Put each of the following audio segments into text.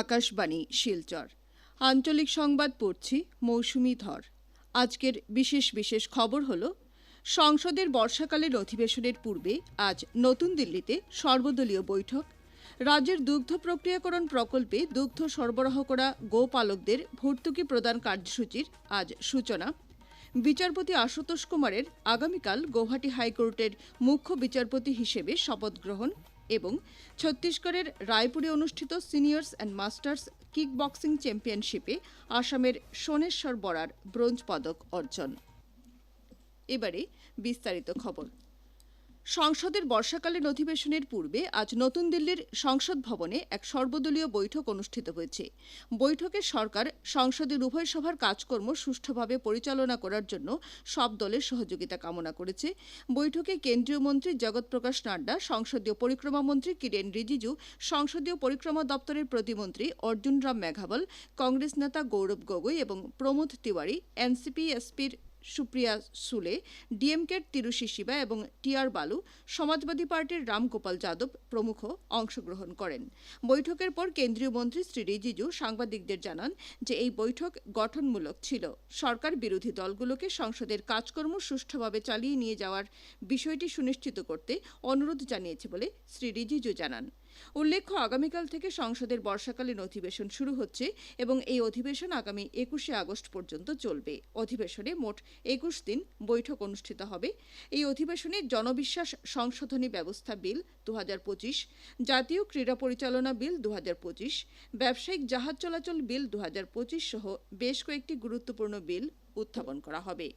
আকাশবাণী, শিলচর। আঞ্চলিক সংবাদ পড়ছি মৌসুমি ধর। আজকের বিশেষ বিশেষ খবর হলো, সংসদের বর্ষাকালের অধিবেশনের পূর্বে আজ নতুন দিল্লিতে সর্বদলীয় বৈঠক। রাজ্যের দুগ্ধ প্রক্রিয়াকরণ প্রকল্পে দুগ্ধ সরবরাহ করা গোপালকদের ভর্তুকি প্রদান কার্যসূচির আজ সূচনা। বিচারপতি আশুতোষ কুমারের আগামীকাল গৌহাটি হাইকোর্টের মুখ্য বিচারপতি হিসেবে শপথ গ্রহণ। এবং ছত্তিশগড়ের রায়পুরে অনুষ্ঠিত seniors and masters kick boxing চ্যাম্পিয়নশিপে আসামের সোনেশ্বর বরার ব্রোঞ্জ পদক অর্জন। এবারে বিস্তারিত খবর। সংসদের বর্ষাকালীন অধিবেশনের পূর্বে আজ নতুন দিল্লির সংসদ ভবনে এক সর্বদলীয় বৈঠক অনুষ্ঠিত হয়েছে। বৈঠকে সরকার, সংসদের উভয় সভার কাজকর্ম সুষ্ঠুভাবে পরিচালনা করার জন্য সব দলের সহযোগিতা কামনা করেছে। বৈঠকে কেন্দ্রীয় মন্ত্রী জগৎ প্রকাশ নাড্ডা, সংসদীয় পরিক্রমা মন্ত্রী কিরেন রিজিজু, সংসদীয় পরিক্রমা দপ্তরের প্রতিমন্ত্রী অর্জুন রাম মেঘাবল কংগ্রেস নেতা গৌরব গগৈ এবং প্রমোদ তিওয়ারি, এনসিপি, এসপির সুপ্রিয়া সুলে, ডিএমকের তিরুশি শিবা এবং টিআর বালু, সমাজবাদী পার্টির রামগোপাল যাদব প্রমুখ অংশগ্রহণ করেন। বৈঠকের পর কেন্দ্রীয় মন্ত্রী শ্রী রিজিজু সাংবাদিকদের জানান যে এই বৈঠক গঠনমূলক ছিল। সরকার বিরোধী দলগুলোকে সংসদের কাজকর্ম সুষ্ঠুভাবে চালিয়ে নিয়ে যাওয়ার বিষয়টি সুনিশ্চিত করতে অনুরোধ জানিয়েছে বলে শ্রী রিজিজু জানান। উল্লেখ্য, আগামীকাল থেকে সংসদের বর্ষাকালীন অধিবেশন শুরু হচ্ছে এবং এই অধিবেশন আগামী একুশে আগস্ট পর্যন্ত চলবে। অধিবেশনে মোট একুশ দিন বৈঠক অনুষ্ঠিত হবে। এই অধিবেশনে জনবিশ্বাস সংশোধনী ব্যবস্থা বিল দু হাজার পঁচিশ, জাতীয় ক্রীড়া পরিচালনা বিল দু হাজার পঁচিশ, ব্যবসায়িক জাহাজ চলাচল বিল দু হাজার পঁচিশ সহ বেশ কয়েকটি গুরুত্বপূর্ণ বিল উত্থাপন করা হবে।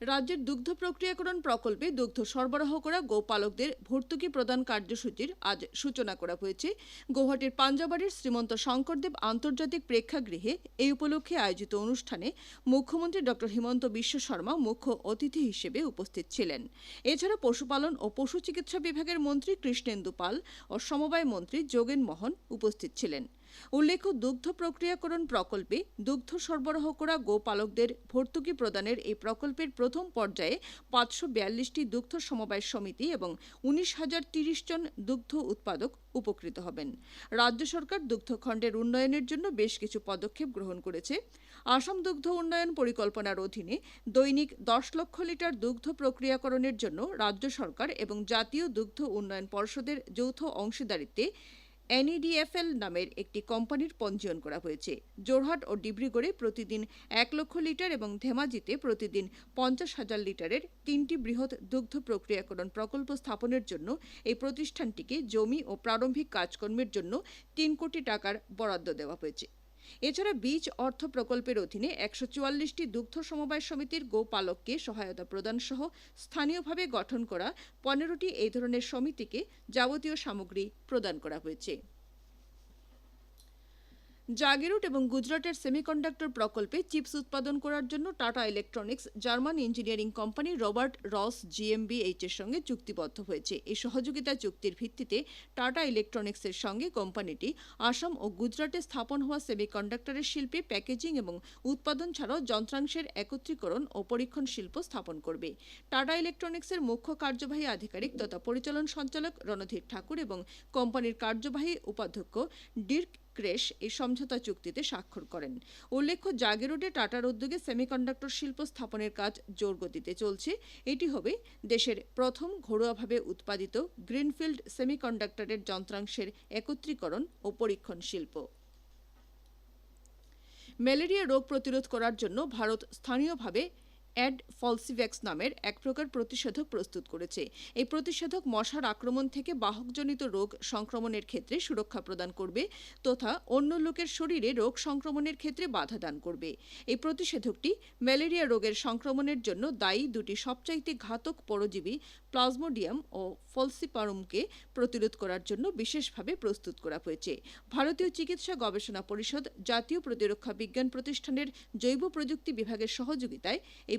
রাজ্যের দুগ্ধ প্রক্রিয়াকরণ প্রকল্পে দুগ্ধ সরবরাহ করা গোপালকদের ভর্তুকি প্রদান কার্যসূচির আজ সূচনা করা হয়েছে। গৌহাটির পাঞ্জাবাড়ির শ্রীমন্ত শঙ্করদেব আন্তর্জাতিক প্রেক্ষাগৃহে এই উপলক্ষে আয়োজিত অনুষ্ঠানে মুখ্যমন্ত্রী ড. হিমন্ত বিশ্ব শর্মা মুখ্য অতিথি হিসেবে উপস্থিত ছিলেন। এছাড়া পশুপালন ও পশু চিকিৎসা বিভাগের মন্ত্রী কৃষ্ণেন্দু পাল ও সমবায় মন্ত্রী যোগেন মোহন উপস্থিত ছিলেন। উল্লেখ্য, দুগ্ধ প্রক্রিয়াকরণ প্রকল্পে দুগ্ধ সরবরাহ করা গোপালকদের ভর্তুকি প্রদানের এই প্রকল্পের প্রথম পর্যায়ে পাঁচশো বিয়াল্লিশটি দুগ্ধ সমবায় সমিতি এবং উনিশ হাজার তিরিশ জন দুগ্ধ উৎপাদক উপকৃত হবেন। রাজ্য সরকার দুগ্ধ খণ্ডের উন্নয়নের জন্য বেশ কিছু পদক্ষেপ গ্রহণ করেছে। আসাম দুগ্ধ উন্নয়ন পরিকল্পনার অধীনে দৈনিক দশ লক্ষ লিটার দুগ্ধ প্রক্রিয়াকরণের জন্য রাজ্য সরকার এবং জাতীয় দুগ্ধ উন্নয়ন পর্ষদের যৌথ অংশীদারিত্বে এনইডিএফএল নামের একটি কোম্পানির পঞ্জীয়ন করা হয়েছে। জোরহাট ও ডিব্রুগড়ে প্রতিদিন এক লক্ষ লিটার এবং ধেমাজিতে প্রতিদিন পঞ্চাশ হাজার লিটারের তিনটি বৃহৎ দুগ্ধ প্রক্রিয়াকরণ প্রকল্প স্থাপনের জন্য এই প্রতিষ্ঠানটিকে জমি ও প্রারম্ভিক কাজকর্মের জন্য তিন কোটি টাকার বরাদ্দ দেওয়া হয়েছে। এছাড়া বীজ অর্থ প্রকল্পের অধীনে একশো চুয়াল্লিশটি দুগ্ধ সমবায় সমিতির গোপালককে সহায়তা প্রদান সহ স্থানীয়ভাবে গঠন করা পনেরোটি এই ধরনের সমিতিকে যাবতীয় সামগ্রী প্রদান করা হয়েছে। জাগিরুট এবং গুজরাটের সেমিকন্ডাক্টর প্রকল্পে চিপস উৎপাদন করার জন্য tata electronics, German engineering company Robert রস জিএমবিএইচ এর সঙ্গে চুক্তিবদ্ধ হয়েছে। এই সহযোগিতা চুক্তির ভিত্তিতে টাটা ইলেকট্রনিক্সের সঙ্গে কোম্পানিটি আসাম ও গুজরাটে স্থাপন হওয়া সেমিকন্ডাক্টরের শিল্পে প্যাকেজিং এবং উৎপাদন ছাড়াও যন্ত্রাংশের একত্রীকরণ ও পরীক্ষণ শিল্প স্থাপন করবে। টাটা ইলেকট্রনিক্সের মুখ্য কার্যবাহী আধিকারিক তথা পরিচালন সঞ্চালক রণধীর ঠাকুর এবং কোম্পানির কার্যবাহী উপাধ্যক্ষ ডির্ক ক্রেশ এই সমঝোতা চুক্তিতে স্বাক্ষর করেন। উল্লেখ্য, জাগেরোডে টাটার উদ্যোগে সেমিকন্ডাক্টর শিল্প স্থাপনের কাজ জোর গতিতে চলছে। এটি হবে দেশের প্রথম ঘরোয়াভাবে উৎপাদিত গ্রিনফিল্ড সেমিকন্ডাক্টরের যন্ত্রাংশের একত্রীকরণ ও পরীক্ষণ শিল্প। ম্যালেরিয়া রোগ প্রতিরোধ করার জন্য ভারত স্থানীয়ভাবে অ্যাড ফলসিভ্যাক্স নামের এক প্রকার প্রতিষেধক প্রস্তুত করেছে। এই প্রতিষেধক মশার আক্রমণ থেকে বাহকজনিত রোগ সংক্রমণের ক্ষেত্রে সুরক্ষা প্রদান করবে তথা অন্য লোকের শরীরে রোগ সংক্রমণের ক্ষেত্রে বাধা দান করবে। এই প্রতিষেধকটি ম্যালেরিয়া রোগের সংক্রমণের জন্য দায়ী দুটি সবচাইতে ঘাতক পরজীবী প্লাজমোডিয়াম ও ফলসিপারুমকে প্রতিরোধ করার জন্য বিশেষভাবে প্রস্তুত করা হয়েছে। ভারতীয় চিকিৎসা গবেষণা পরিষদ জাতীয় প্রতিরক্ষা বিজ্ঞান প্রতিষ্ঠানের জৈব প্রযুক্তি বিভাগের সহযোগিতায় এই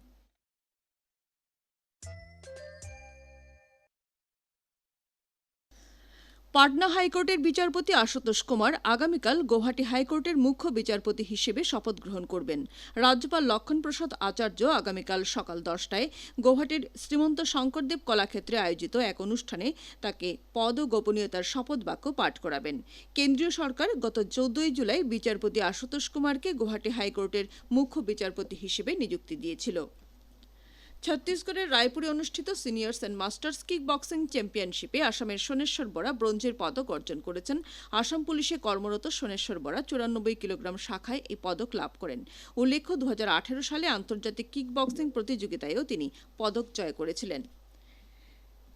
পাটনা হাইকোর্টের বিচারপতি আশুতোষ কুমার আগামীকাল গৌহাটি হাইকোর্টের মুখ্য বিচারপতি হিসেবে শপথ গ্রহণ করবেন। রাজ্যপাল লক্ষণ প্রসাদ আচার্য আগামীকাল সকাল দশটায় গৌহাটির শ্রীমন্ত শঙ্করদেব কলাক্ষেত্রে আয়োজিত এক অনুষ্ঠানে তাকে পদ ও গোপনীয়তার শপথ বাক্য পাঠ করাবেন। কেন্দ্রীয় সরকার গত চৌদ্দই জুলাই বিচারপতি আশুতোষ কুমারকে গৌহাটি হাইকোর্টের মুখ্য বিচারপতি হিসেবে নিযুক্তি দিয়েছিল। ছত্তিশগড়ের রায়পুরে অনুষ্ঠিত seniors and masters kick boxing চ্যাম্পিয়নশিপে আসামের সোনেশ্বর বরা ব্রোঞ্জের পদক অর্জন করেছেন। আসাম পুলিশে কর্মরত সোনেশ্বর বরা চুরানব্বই কিলোগ্রাম শাখায় এই পদক লাভ করেন। উল্লেখ্য দু হাজার আঠেরো সালে আন্তর্জাতিক কিক বক্সিং প্রতিযোগিতায়ও তিনি পদক জয় করেছিলেন।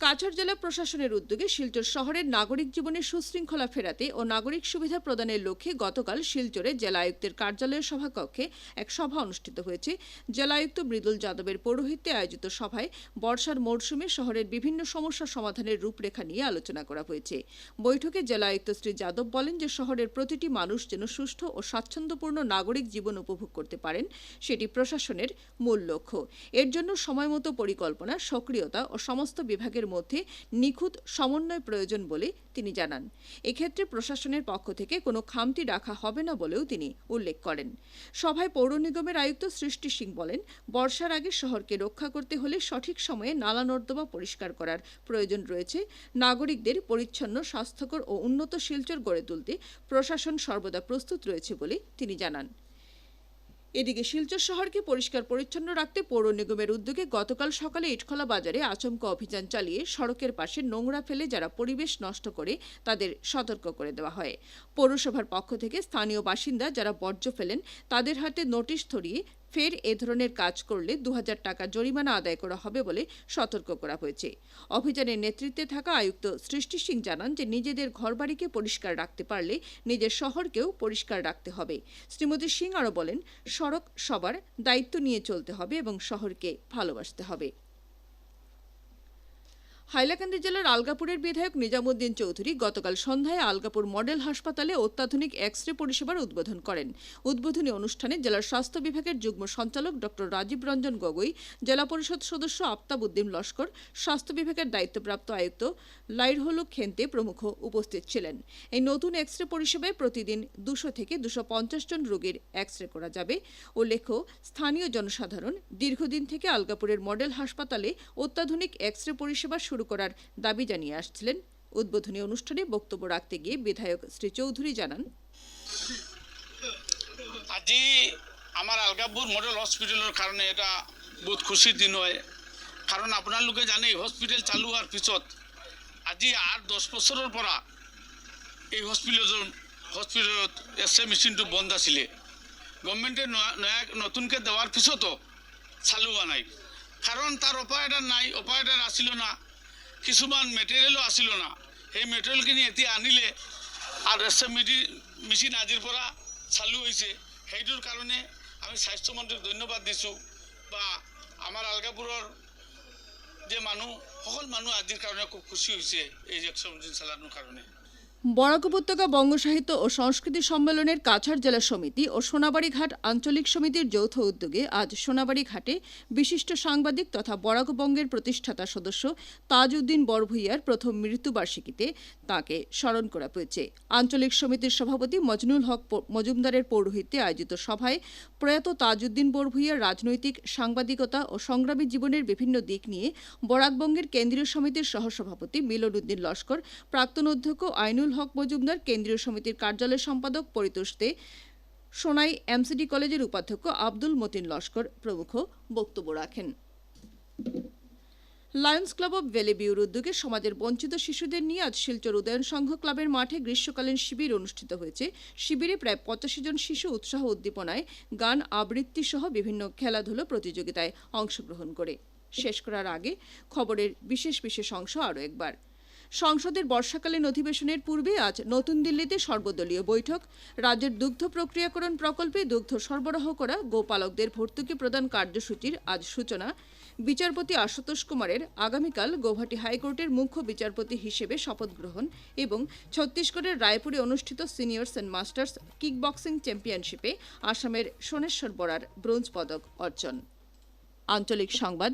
কাছাড় জেলা প্রশাসনের উদ্যোগে শিলচর শহরের নাগরিক জীবনে সুশৃঙ্খলা ফেরাতে ও নাগরিক সুবিধা প্রদানের লক্ষ্যে গতকাল শিলচরে জেলা আয়ুক্তের কার্যালয়ের সভাকক্ষে এক সভা অনুষ্ঠিত হয়েছে। জেলা আয়ুক্ত মৃদুল যাদবের পৌরোহিত্যে আয়োজিত সভায় বর্ষার মরশুমে শহরের বিভিন্ন সমস্যা সমাধানের রূপরেখা নিয়ে আলোচনা করা হয়েছে। বৈঠকে জেলা আয়ুক্ত শ্রী যাদব বলেন যে, শহরের প্রতিটি মানুষ যেন সুষ্ঠু ও স্বাচ্ছন্দ্যপূর্ণ নাগরিক জীবন উপভোগ করতে পারেন, সেটি প্রশাসনের মূল লক্ষ্য। এর জন্য সময়মতো পরিকল্পনা, সক্রিয়তা ও সমস্ত বিভাগের মধ্যে নিখুঁত সমন্বয় প্রয়োজন বলে তিনি জানান। এক্ষেত্রে প্রশাসনের পক্ষ থেকে কোনো খামতি রাখা হবে না বলেও তিনি উল্লেখ করেন। সভায় পৌর নিগমের আয়ুক্ত সৃষ্টি সিং বলেন, বর্ষার আগে শহরকে রক্ষা করতে হলে সঠিক সময়ে নালা নর্দমা পরিষ্কার করার প্রয়োজন রয়েছে। নাগরিকদের পরিচ্ছন্ন, স্বাস্থ্যকর ও উন্নত শিলচর গড়ে তুলতে প্রশাসন সর্বদা প্রস্তুত রয়েছে বলে তিনি জানান। এদিকে শিলচর শহরকে পরিষ্কার পরিচ্ছন্ন রাখতে পৌর নিগমের উদ্যোগে গতকাল সকালে ইটখলা বাজারে আচমকা অভিযান চালিয়ে সড়কের পাশে নোংরা ফেলে যারা পরিবেশ নষ্ট করে তাদের সতর্ক করে দেওয়া হয়। পৌরসভার পক্ষ থেকে স্থানীয় বাসিন্দা যারা বর্জ্য ফেলেন তাদের হাতে নোটিশ ধরিয়ে ফের এ ধরনের কাজ করলে দু হাজার টাকা জরিমানা আদায় করা হবে বলে সতর্ক করা হয়েছে। অভিযানের নেতৃত্বে থাকা আয়ুক্ত সৃষ্টি সিং জানান যে নিজেদের ঘরবাড়িকে পরিষ্কার রাখতে পারলে নিজের শহরকেও পরিষ্কার রাখতে হবে। শ্রীমতী সিং আরও বলেন সড়ক সবার দায়িত্ব নিয়ে চলতে হবে এবং শহরকে ভালোবাসতে হবে। হাইলাকান্দি জেলার আলগাপুরের বিধায়ক নিজামুদ্দিন চৌধুরী গতকাল সন্ধ্যায় আলগাপুর মডেল হাসপাতালে অত্যাধুনিক এক্স রে পরিষেবার উদ্বোধন করেন। উদ্বোধনী অনুষ্ঠানে জেলার স্বাস্থ্য বিভাগের যুগ্ম সঞ্চালক ডক্টর রাজীব রঞ্জন গগৈ, জেলা পরিষদ সদস্য আফতাব উদ্দিন লস্কর, স্বাস্থ্য বিভাগের দায়িত্বপ্রাপ্ত আয়ুক্ত লাইরহলু খেন্তে প্রমুখ উপস্থিত ছিলেন। এই নতুন এক্স রে পরিষেবায় প্রতিদিন দুশো থেকে দুশো পঞ্চাশ জন রোগীর এক্স রে করা যাবে। উল্লেখ্য, স্থানীয় জনসাধারণ দীর্ঘদিন থেকে আলগাপুরের মডেল হাসপাতালে অত্যাধুনিক এক্স রে পরিষেবা শুরু করার দাবি জানিয়ে আসছিলেন। উদ্বোধনী অনুষ্ঠানে বক্তব্য রাখতে গিয়ে বিধায়ক শ্রী চৌধুরী জানান, আজি আমাৰ আলগাপুৰ মডেল হস্পিটেলৰ কাৰণে এটা বহুত খুচিৰ দিন হয়। কাৰণ আপোনালোকে জানে হস্পিটেল চালু হোৱাৰ পিছত আজি আঠ দহ বছৰৰ পৰা এই হস্পিটেলৰ হস্পিটেলত এছ এ মেচিনটো বন্ধ আছিলে গভৰ্ণমেণ্টে নয়া- নতুনকৈ দেওয়াৰ পিছতো চালু হোৱা নাই। কাৰণ তাৰ অপাৰেটাৰ নাই অপাৰেটাৰ আছিল না। কিছুমান মেটেৰিয়েলো আছিল না। সেই মেটেৰিয়েলখিনি এতিয়া আনিলে আৰু এছ এম মেচিন আজিৰ পৰা চালু হৈছে। সেইটোৰ কাৰণে আমি স্বাস্থ্যমন্ত্ৰীক ধন্যবাদ দিছোঁ বা আমাৰ আলগাপুৰৰ যে মানুহ সকলো মানুহ আজিৰ কাৰণে খুব খুচি হৈছে এই এক্সন মেচিন চালানোৰ কাৰণে। বরাক উপত্যকা বঙ্গ সাহিত্য ও সংস্কৃতি সম্মেলনের কাছাড় জেলা সমিতি ও সোনাবাড়িঘাট আঞ্চলিক সমিতির যৌথ উদ্যোগে আজ সোনাবাড়ি ঘাটে বিশিষ্ট সাংবাদিক তথা বরাক বঙ্গের প্রতিষ্ঠাতা সদস্য তাজউদ্দিন বরভুইয়ার প্রথম মৃত্যুবার্ষিকীতে তাকে স্মরণ করা হয়েছে। আঞ্চলিক সমিতির সভাপতি মজনুল হক মজুমদারের পৌরোহিত্যে আয়োজিত সভায় প্রয়াত তাজউদ্দিন বরভুইয়ার রাজনৈতিক, সাংবাদিকতা ও সংগ্রামী জীবনের বিভিন্ন দিক নিয়ে বরাকবঙ্গের কেন্দ্রীয় সমিতির সহসভাপতি মিলন উদ্দিন লস্কর, প্রাক্তন অধ্যক্ষ আইনুল হক মজুমদার, কেন্দ্রীয় সমিতির কার্যালয় সম্পাদক পরিতোষ দে, সোনাই এমসিডি কলেজের উপাধ্যক্ষ আব্দুল মতিন লস্কর প্রমুখ বক্তব্য রাখেন। লায়ন্স ক্লাব অব ভ্যালিবিউর উদ্যোগে সমাজের বঞ্চিত শিশুদের নিয়ে আজ শিলচর উদয়ন সংঘ ক্লাবের মাঠে গ্রীষ্মকালীন শিবির অনুষ্ঠিত হয়েছে। শিবিরে প্রায় পঁচাশি জন শিশু উৎসাহ উদ্দীপনায় গান আবৃত্তি সহ বিভিন্ন খেলাধুলো প্রতিযোগিতায় অংশগ্রহণ করে। শেষ করার আগে খবরের বিশেষ বিশেষ অংশ আরও একবার। সংসদের বর্ষাকালীন অধিবেশনের পূর্বে আজ নতুন দিল্লিতে সর্বদলীয় বৈঠক। রাজ্যের দুগ্ধ প্রক্রিয়াকরণ প্রকল্পে দুগ্ধ সরবরাহ করা গোপালকদের ভর্তুকি প্রদান কার্যসূচির আজ সূচনা। বিচারপতি আশুতোষ কুমারের আগামীকাল গৌহাটি হাইকোর্টের মুখ্য বিচারপতি হিসেবে শপথ গ্রহণ এবং ছত্তিশগড়ের রায়পুরে অনুষ্ঠিত সিনিয়র্স অ্যান্ড মাস্টার্স কিকবক্সিং চ্যাম্পিয়নশিপে আসামের সোনেশ্বর বরার ব্রোঞ্জ পদক অর্জন। আঞ্চলিক সংবাদ